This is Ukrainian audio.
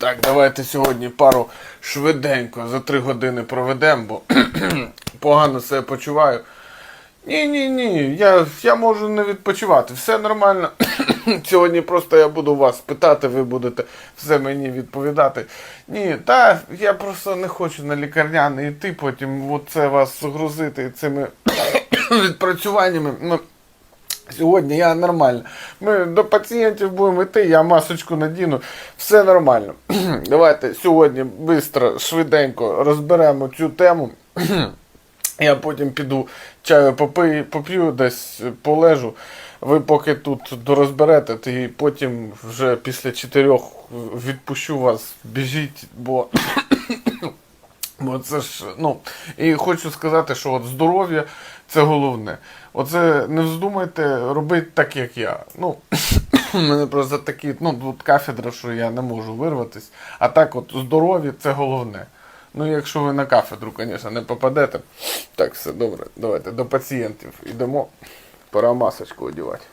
Так, давайте сьогодні пару швиденько за три години проведемо, бо погано себе почуваю. Ні, ні, ні, я, я можу не відпочивати, все нормально. Сьогодні просто я буду вас питати, ви будете все мені відповідати. Ні, та я просто не хочу на лікарняний йти, потім оце вас загрузити цими відпрацюваннями. Сьогодні я нормально. Ми до пацієнтів будемо йти, я масочку надіну, все нормально. Давайте сьогодні швидко, швиденько розберемо цю тему. Я потім піду чаю попию, поп'ю, десь полежу. Ви поки тут дорозберете, і потім вже після чотирьох відпущу вас, біжіть, бо Бо це ж, ну, і хочу сказати, що от здоров'я це головне. Оце не вздумайте робити так, як я. Ну, мене просто такі, ну, тут кафедра, що я не можу вирватися. А так, от здоров'я це головне. Ну, якщо ви на кафедру, звісно, не попадете. Так, все добре. Давайте до пацієнтів йдемо. Пора масочку одягати.